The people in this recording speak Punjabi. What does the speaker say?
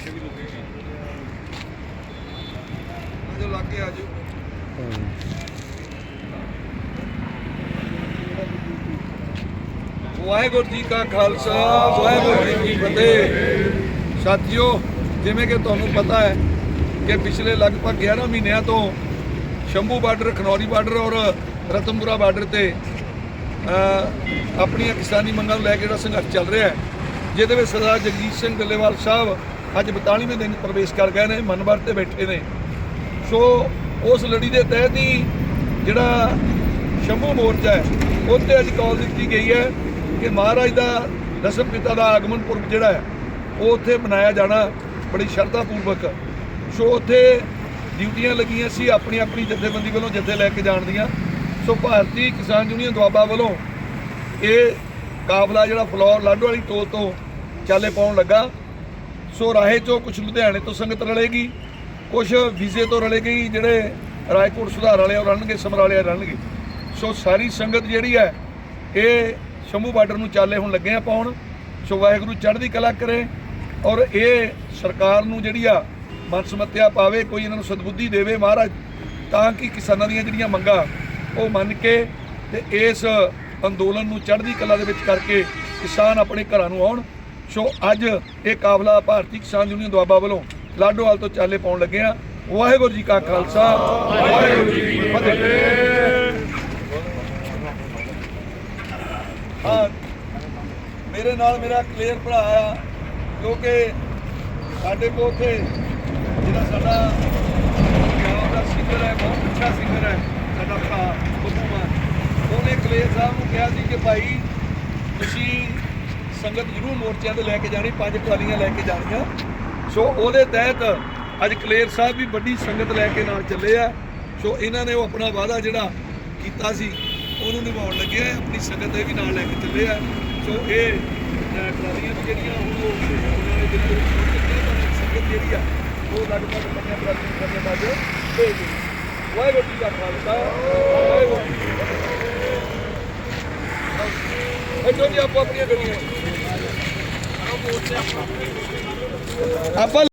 ਪਿੱਛੇ ਵੀ ਰੁਕੇਗੀ ਆਜੋ ਲਾਗੇ ਆਜੋ ਵਾਹਿਗੁਰੂ ਜੀ ਕਾ ਖਾਲਸਾ, ਵਾਹਿਗੁਰੂ ਜੀ ਕੀ ਫਤਿਹ। ਸਾਥੀਓ, ਜਿਵੇਂ ਕਿ ਤੁਹਾਨੂੰ ਪਤਾ ਹੈ ਕਿ ਪਿਛਲੇ ਲਗਭਗ 11 ਮਹੀਨਿਆਂ ਤੋਂ ਸ਼ੰਭੂ ਬਾਰਡਰ, ਖਨੌਰੀ ਬਾਰਡਰ ਔਰ ਰਤਨਪੁਰਾ ਬਾਰਡਰ ਤੇ ਆਪਣੀਆਂ ਕਿਸਾਨੀ ਮੰਗਾਂ ਨੂੰ ਲੈ ਕੇ ਜਿਹੜਾ ਸੰਘਰਸ਼ ਚੱਲ ਰਿਹਾ ਹੈ, ਜਿਹਦੇ ਵਿੱਚ ਸਰਦਾਰ ਜਗਜੀਤ ਸਿੰਘ ਡੱਲੇਵਾਲ ਸਾਹਿਬ ਅੱਜ 42ਵੇਂ ਦਿਨ ਪ੍ਰਵੇਸ਼ ਕਰ ਗਏ ਨੇ, ਮਨਵਰ ਤੇ ਬੈਠੇ ਨੇ। ਸੋ ਉਸ ਲੜੀ ਦੇ ਤਹਿਤ ਹੀ ਜਿਹੜਾ ਸ਼ੰਭੂ ਮੋਰਚਾ ਹੈ ਉੱਤੇ ਅੱਜ ਕਾਲ ਦਿੱਤੀ ਗਈ ਹੈ ਕਿ ਮਹਾਰਾਜ ਦਾ ਦਸਮ ਪਿਤਾ ਦਾ ਆਗਮਨ ਪੁਰਬ ਜਿਹੜਾ ਹੈ, ਉਹ ਉੱਥੇ ਮਨਾਇਆ ਜਾਣਾ ਬੜੀ ਸ਼ਰਧਾ ਪੂਰਵਕ ਸੋ ਉੱਥੇ ਡਿਊਟੀਆਂ ਲੱਗੀਆਂ ਸੀ ਆਪਣੀ ਆਪਣੀ ਜਥੇਬੰਦੀ ਵੱਲੋਂ ਜਥੇ ਲੈ ਕੇ ਜਾਣ ਦੀਆਂ। ਸੋ ਭਾਰਤੀ ਕਿਸਾਨ ਯੂਨੀਅਨ ਦੁਆਬਾ ਵੱਲੋਂ ਇਹ ਕਾਫਲਾ ਜਿਹੜਾ ਫਲੋਰ ਲਾਡੋ ਵਾਲੀ ਟੋਲ ਤੋਂ ਚਾਲੇ ਪਾਉਣ ਲੱਗਾ। ਸੋ ਰਾਹੇ ਚੋਂ ਕੁਝ ਲੁਧਿਆਣੇ ਤੋਂ ਸੰਗਤ ਰਲੇਗੀ ਕੁਝ ਵੀਜ਼ੇ ਤੋਂ ਰਲੇਗੀ, ਜਿਹੜੇ ਰਾਏਕੋਟ ਸੁਧਾਰ ਵਾਲੇ ਉਹ ਰਲਣਗੇ, ਸਮਰਾਲੇ ਰਹਿਣਗੇ ਸੋ ਸਾਰੀ ਸੰਗਤ ਜਿਹੜੀ ਹੈ, ਇਹ ਸ਼ੰਭੂ ਬਾਰਡਰ ਨੂੰ ਚਾਲੇ ਹੁਣ ਲੱਗੇ ਆ ਪਾਉਣ ਸੋ ਵਾਹਿਗੁਰੂ ਚੜ੍ਹਦੀ ਕਲਾ ਕਰੇ ਔਰ ਇਹ ਸਰਕਾਰ ਨੂੰ ਜਿਹੜੀ ਆ ਮਨਸਮੱਤਿਆ ਪਾਵੇ, ਕੋਈ ਇਹਨਾਂ ਨੂੰ ਸਦਬੁੱਧੀ ਦੇਵੇ ਮਹਾਰਾਜ, ਤਾਂ ਕਿ ਕਿਸਾਨਾਂ ਦੀਆਂ ਜਿਹੜੀਆਂ ਮੰਗਾਂ, ਉਹ ਮੰਨ ਕੇ ਤੇ ਇਸ ਅੰਦੋਲਨ ਨੂੰ ਚੜ੍ਹਦੀ ਕਲਾ ਦੇ ਵਿੱਚ ਕਰਕੇ ਕਿਸਾਨ ਆਪਣੇ ਘਰਾਂ ਨੂੰ ਆਉਣ। ਸੋ ਅੱਜ ਇਹ ਕਾਫਲਾ ਭਾਰਤੀ ਕਿਸਾਨ ਯੂਨੀਅਨ ਦੁਆਬਾ ਵੱਲੋਂ ਲਾਡੋਵਾਲ ਤੋਂ ਚਾਲੇ ਪਾਉਣ ਲੱਗੇ ਆ ਵਾਹਿਗੁਰੂ ਜੀ ਕਾ ਖਾਲਸਾ, ਵਾਹਿਗੁਰੂ ਜੀ ਕੀ ਫਤਿਹ। ਹਾਂ, ਮੇਰੇ ਨਾਲ ਮੇਰਾ ਕਲੀਅਰ ਭਰਾ ਆ ਕਿਉਂਕਿ ਸਾਡੇ ਕੋਲ ਉੱਥੇ ਜਿਹੜਾ ਸਾਡਾ ਪੰਜਾਬ ਦਾ ਸਿੰਗਰ ਹੈ, ਬਹੁਤ ਅੱਛਾ ਸਿੰਗਰ ਹੈ, ਸਾਡਾ ਭਰਾ ਬੱਬੂ ਮਾਨ ਉਹਨੇ ਕਲੀਅਰ ਸਾਹਿਬ ਨੂੰ ਕਿਹਾ ਸੀ ਕਿ ਭਾਈ, ਤੁਸੀਂ ਸੰਗਤ ਜ਼ਰੂਰ ਮੋਰਚਿਆਂ ਤੇ ਲੈ ਕੇ ਜਾਣੀ, ਪੰਜ ਟਰਾਲੀਆਂ ਲੈ ਕੇ ਜਾਣੀਆਂ। ਸੋ ਉਹਦੇ ਤਹਿਤ ਅੱਜ ਕਲੇਰ ਸਾਹਿਬ ਵੀ ਵੱਡੀ ਸੰਗਤ ਲੈ ਕੇ ਨਾਲ ਚੱਲੇ ਆ। ਸੋ ਇਹਨਾਂ ਨੇ ਉਹ ਆਪਣਾ ਵਾਅਦਾ ਜਿਹੜਾ ਕੀਤਾ ਸੀ, ਉਹਨੂੰ ਨਿਭਾਉਣ ਲੱਗੇ ਆ, ਆਪਣੀ ਸੰਗਤ ਦੇ ਵੀ ਨਾਲ ਲੈ ਕੇ ਚੱਲੇ ਆ। ਸੋ ਇਹ ਟਰਾਲੀਆਂ ਵੀ ਜਿਹੜੀਆਂ ਹੁਣ ਉਹ ਉਹਨਾਂ ਨੇ ਦਿੱਲੀ ਸੰਗਤ ਜਿਹੜੀ ਆ, ਉਹ ਲਗਭਗ ਪੰਜਾਂ ਟਰਾਲੀਆਂ ਕਰਨੇ ਬਾਅਦ ਭੇਜ ਦਿੱਤੀ ਵਾਹਿਗੁਰੂ ਜੀ ਕਾ ਖਾਲਸਾ ਵਾਹਿਗੁਰੂ ਜੀ ਕੀ ਫਤਿਹ ਇੱਥੋਂ ਜੀ ਆਪੋ ਆਪਣੀਆਂ ਗੱਡੀਆਂ ਆਪਾਂ